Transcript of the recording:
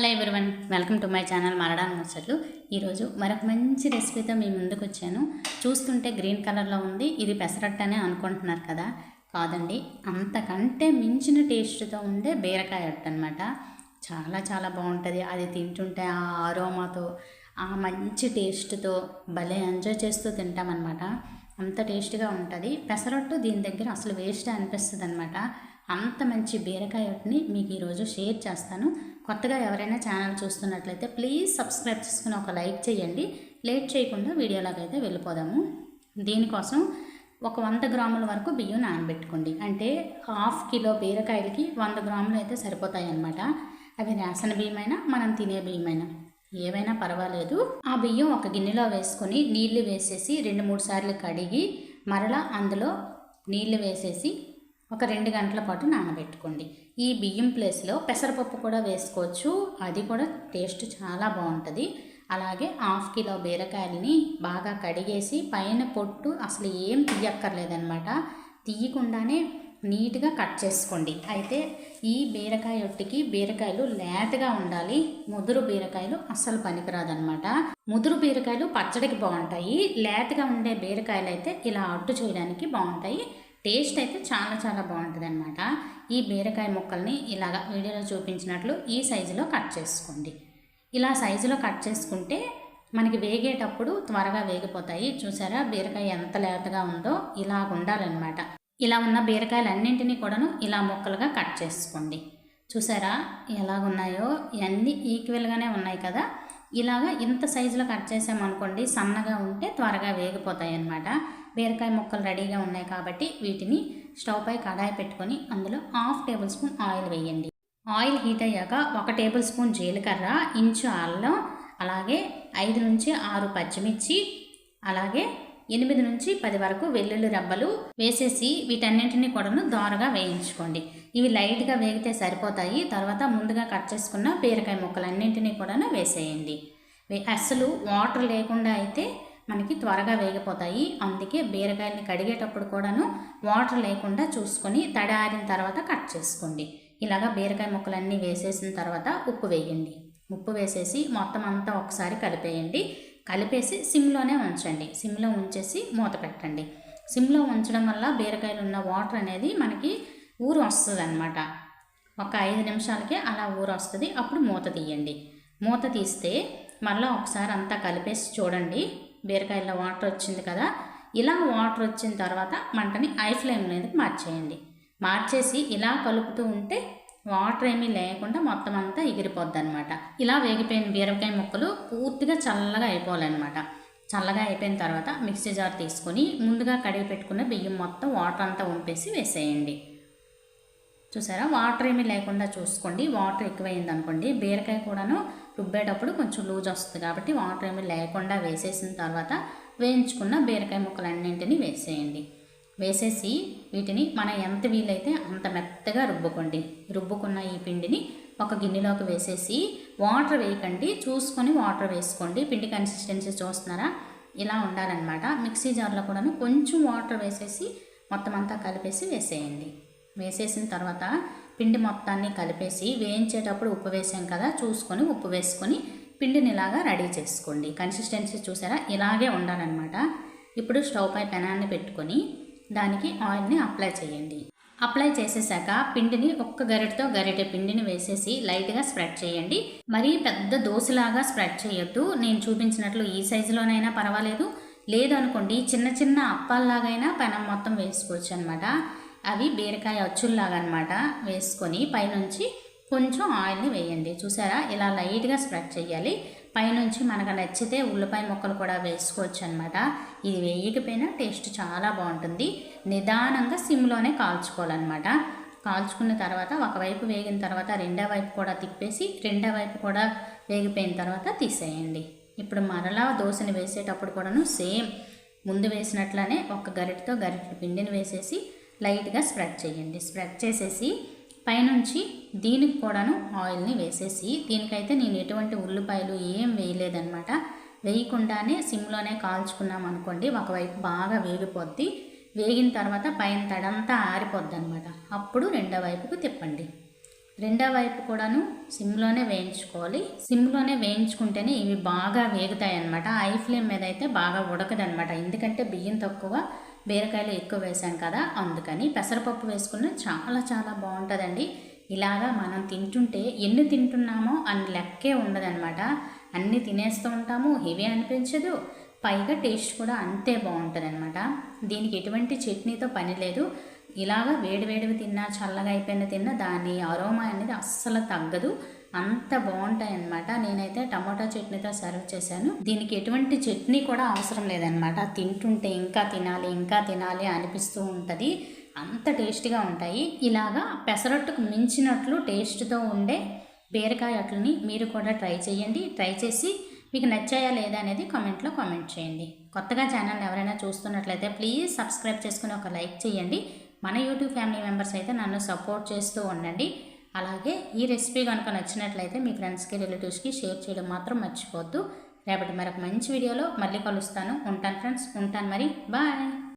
Hello everyone welcome to my channel మరడాన్ ముచ్చట్లు ఈరోజు మరొక మంచి రెసిపీతో మీ ముందుకు వచ్చాను. చూస్తుంటే గ్రీన్ కలర్లో ఉంది ఇది పెసరట్టు అనే అనుకుంటున్నారు కదా. కాదండి అంతకంటే మించిన టేస్ట్తో ఉండే బీరకాయ అట్టు అనమాట చాలా చాలా బాగుంటుంది అది తింటుంటే ఆ ఆరోమాతో ఆ మంచి టేస్ట్తో భలే ఎంజాయ్ చేస్తూ తింటామన్నమాట. అంత టేస్ట్గా ఉంటుంది. పెసరట్టు దీని దగ్గర అసలు వేస్ట్ అనిపిస్తుంది అనమాట అంత మంచి బీరకాయ ఒకటిని మీకు ఈరోజు షేర్ చేస్తాను. కొత్తగా ఎవరైనా ఛానల్ చూస్తున్నట్లయితే ప్లీజ్ సబ్స్క్రైబ్ చేసుకుని ఒక లైక్ చేయండి. లేట్ చేయకుండా వీడియోలోకి అయితే వెళ్ళిపోదాము. దీనికోసం ఒక వంద గ్రాముల వరకు బియ్యం నానబెట్టుకోండి. అంటే హాఫ్ కిలో బీరకాయలకి వంద గ్రాములు అయితే సరిపోతాయి అన్నమాట అవి రేషన్ బియ్యమైనా మనం తినే బియ్యమైనా. ఏవైనా పర్వాలేదు. ఆ బియ్యం ఒక గిన్నెలో వేసుకొని నీళ్ళు వేసేసి రెండు మూడు సార్లు కడిగి మరలా అందులో నీళ్ళు వేసేసి ఒక రెండు గంటల పాటు నానబెట్టుకోండి. ఈ బియ్యం ప్లేస్లో పెసరపప్పు కూడా వేసుకోవచ్చు. అది కూడా టేస్ట్ చాలా బాగుంటుంది. అలాగే హాఫ్ కిలో బీరకాయలని బాగా కడిగేసి పైన పొట్టు అసలు ఏం తీయక్కర్లేదనమాట తీయకుండానే నీట్గా కట్ చేసుకోండి. అయితే ఈ బీరకాయ ఒట్టికి బీరకాయలు లేతగా ఉండాలి. ముదురు బీరకాయలు అస్సలు పనికిరాదనమాట ముదురు బీరకాయలు పచ్చడికి బాగుంటాయి. లేతగా ఉండే బీరకాయలు అయితే ఇలా అట్టు చేయడానికి బాగుంటాయి. టేస్ట్ అయితే చాలా చాలా బాగుంటుంది అనమాట ఈ బీరకాయ ముక్కల్ని ఇలాగ వీడియోలో చూపించినట్లు ఈ సైజులో కట్ చేసుకోండి. ఇలా సైజులో కట్ చేసుకుంటే మనకి వేగేటప్పుడు త్వరగా వేగిపోతాయి. చూసారా? బీరకాయ ఎంత లేతగా ఉందో ఇలా ఉండాలన్నమాట. ఇలా ఉన్న బీరకాయలన్నింటినీ కూడాను ఇలా ముక్కలుగా కట్ చేసుకోండి. చూసారా? ఎలాగున్నాయో? ఇవన్నీ ఈక్వల్గానే ఉన్నాయి కదా? ఇలాగా ఇంత సైజులో కట్ చేసామనుకోండి సన్నగా ఉంటే త్వరగా వేగిపోతాయి అన్నమాట బీరకాయ ముక్కలు రెడీగా ఉన్నాయి కాబట్టి వీటిని స్టవ్ పై కడాయి పెట్టుకొని అందులో హాఫ్ టేబుల్ స్పూన్ ఆయిల్ వేయండి. ఆయిల్ హీట్ అయ్యాక ఒక టేబుల్ స్పూన్ జీలకర్ర ఇంచు అల్లం అలాగే ఐదు నుంచి ఆరు పచ్చిమిర్చి అలాగే ఎనిమిది నుంచి పది వరకు వెల్లుల్లి రబ్బలు వేసేసి వీటన్నింటినీ కూడాను దోరగా వేయించుకోండి. ఇవి లైట్గా వేగితే సరిపోతాయి. తర్వాత ముందుగా కట్ చేసుకున్న బీరకాయ ముక్కలన్నింటినీ కూడాను వేసేయండి. అసలు అస్సలు వాటర్ లేకుండా అయితే మనకి త్వరగా వేగిపోతాయి. అందుకే బీరకాయని కడిగేటప్పుడు కూడాను వాటర్ లేకుండా చూసుకొని తడి ఆరిన తర్వాత కట్ చేసుకోండి. ఇలాగా బీరకాయ ముక్కలన్నీ వేసేసిన తర్వాత ఉప్పు వేయండి. ఉప్పు వేసేసి మొత్తం అంతా ఒకసారి కలిపేయండి. కలిపేసి సిమ్లోనే ఉంచండి. సిమ్లో ఉంచేసి మూత పెట్టండి. సిమ్లో ఉంచడం వల్ల బీరకాయలు ఉన్న వాటర్ అనేది మనకి ఊరు వస్తుంది అనమాట ఒక ఐదు నిమిషాలకే అలా ఊరు వస్తుంది. అప్పుడు మూత తీయండి. మూత తీస్తే మళ్ళీ ఒకసారి అంతా కలిపేసి చూడండి. బీరకాయల్లో వాటర్ వచ్చింది కదా. ఇలా వాటర్ వచ్చిన తర్వాత మంటని ఐ ఫ్లేమ్ అనేది మార్చేయండి. మార్చేసి ఇలా కలుపుతూ ఉంటే వాటర్ ఏమీ లేకుండా మొత్తం అంతా ఎగిరిపోద్ది అనమాట ఇలా వేగిపోయిన బీరకాయ ముక్కలు పూర్తిగా చల్లగా అయిపోవాలన్నమాట. చల్లగా అయిపోయిన తర్వాత మిక్సీ జార్ తీసుకొని ముందుగా కడిగి పెట్టుకున్న బియ్యం మొత్తం వాటర్ అంతా వంపేసి వేసేయండి. చూసారా? వాటర్ ఏమీ లేకుండా చూసుకోండి. వాటర్ ఎక్కువైంది అనుకోండి బీరకాయ కూడాను రుబ్బేటప్పుడు కొంచెం లూజ్ వస్తుంది కాబట్టి వాటర్ ఏమీ లేకుండా వేసేసిన తర్వాత వేయించుకున్న బీరకాయ ముక్కలన్నింటినీ వేసేయండి. వేసేసి వీటిని మనం ఎంత వీలైతే అంత మెత్తగా రుబ్బుకోండి. రుబ్బుకున్న ఈ పిండిని ఒక గిన్నెలోకి వేసేసి వాటర్ వేయకండి. చూసుకొని వాటర్ వేసుకోండి. పిండి కన్సిస్టెన్సీ చూస్తున్నారా? ఇలా ఉండాలన్నమాట. మిక్సీ జార్లో కూడాను కొంచెం వాటర్ వేసేసి మొత్తం అంతా కలిపేసి వేసేయండి. వేసేసిన తర్వాత పిండి మొత్తాన్ని కలిపేసి వేయించేటప్పుడు ఉప్పు వేసాం కదా చూసుకొని ఉప్పు వేసుకొని పిండిని ఇలాగా రెడీ చేసుకోండి. కన్సిస్టెన్సీ చూసారా? ఇలాగే ఉండాలన్నమాట. ఇప్పుడు స్టవ్ పై పెనాన్ని పెట్టుకొని దానికి ఆయిల్ని అప్లై చేయండి. అప్లై చేసేసాక పిండిని ఒక్క గరిటతో గరిటె పిండిని వేసేసి లైట్గా స్ప్రెడ్ చేయండి. మరీ పెద్ద దోశలాగా స్ప్రెడ్ చేయొద్దు. నేను చూపించినట్లు ఈ సైజులోనైనా పర్వాలేదు. లేదనుకోండి చిన్న చిన్న అప్పాల్లాగైనా పెనం మొత్తం వేసుకోవచ్చు అనమాట అవి బీరకాయ అచ్చుల్లాగా అనమాట వేసుకొని పైనుంచి కొంచెం ఆయిల్ని వేయండి. చూసారా? ఇలా లైట్గా స్ప్రెడ్ చేయాలి. పైనుంచి మనకు నచ్చితే ఉల్లిపాయ ముక్కలు కూడా వేసుకోవచ్చు అనమాట ఇది వేయకపోయినా టేస్ట్ చాలా బాగుంటుంది. నిదానంగా సిమ్లోనే కాల్చుకోవాలన్నమాట. కాల్చుకున్న తర్వాత ఒకవైపు వేగిన తర్వాత రెండో వైపు కూడా తిప్పేసి రెండో వైపు కూడా వేగిపోయిన తర్వాత తీసేయండి. ఇప్పుడు మరలా దోశని వేసేటప్పుడు కూడాను సేమ్ ముందు వేసినట్లనే ఒక గరిటతో గరిటె పిండిని వేసేసి లైట్గా స్ప్రెడ్ చేయండి. స్ప్రెడ్ చేసేసి పైనుంచి దీనికి కూడాను ఆయిల్ని వేసేసి దీనికైతే నేను ఎటువంటి ఉల్లిపాయలు ఏం వేయలేదన్నమాట. వేయకుండానే సిమ్లోనే కాల్చుకున్నాం అనుకోండి ఒకవైపు బాగా వేగిపోద్ది. వేగిన తర్వాత పైన తడంతా ఆరిపోద్ది అనమాట అప్పుడు రెండో వైపుకు తిప్పండి. రెండో వైపు కూడాను సిమ్లోనే వేయించుకోవాలి. సిమ్లోనే వేయించుకుంటేనే ఇవి బాగా వేగుతాయి అన్నమాట ఐ ఫ్లేమ్ మీద అయితే బాగా ఉడకదనమాట ఎందుకంటే బియ్యం తక్కువ బీరకాయలు ఎక్కువ వేసాం కదా అందుకని పెసరపప్పు వేసుకున్న చాలా చాలా బాగుంటుందండి. ఇలాగా మనం తింటుంటే ఎన్ని తింటున్నామో అన్ని లెక్కే ఉండదన్నమాట. అన్నీ తినేస్తూ ఉంటాము హెవీ అనిపించదు. పైగా టేస్ట్ కూడా అంతే బాగుంటుందన్నమాట. దీనికి ఎటువంటి చట్నీతో పని లేదు. ఇలాగా వేడివేడివి తిన్నా చల్లగా అయిపోయిన తిన్నా దాని అరోమా అనేది అస్సలు తగ్గదు. అంత బాగుంటాయి అన్నమాట నేనైతే టమాటా చట్నీతో సర్వ్ చేశాను. దీనికి ఎటువంటి చట్నీ కూడా అవసరం లేదనమాట తింటుంటే ఇంకా తినాలి ఇంకా తినాలి అనిపిస్తూ ఉంటుంది. అంత టేస్టీగా ఉంటాయి. ఇలాగా పెసరట్టుకు మించినట్లు టేస్ట్తో ఉండే బీరకాయ అట్లని మీరు కూడా ట్రై చేయండి. ట్రై చేసి మీకు నచ్చాయా లేదా అనేది కామెంట్లో కామెంట్ చేయండి. కొత్తగా ఛానల్ ఎవరైనా చూస్తున్నట్లయితే ప్లీజ్ సబ్స్క్రైబ్ చేసుకుని ఒక లైక్ చేయండి. మన యూట్యూబ్ ఫ్యామిలీ మెంబర్స్ అయితే నన్ను సపోర్ట్ చేస్తూ ఉండండి. అలాగే ఈ రెసిపీ కనుక నచ్చినట్లయితే మీ ఫ్రెండ్స్కి రిలేటివ్స్కి షేర్ చేయడం మాత్రం మర్చిపోవద్దు. రేపటి మరొక మంచి వీడియోలో మళ్ళీ కలుస్తాను. ఉంటాను ఫ్రెండ్స్. ఉంటాను మరి. బాయ్.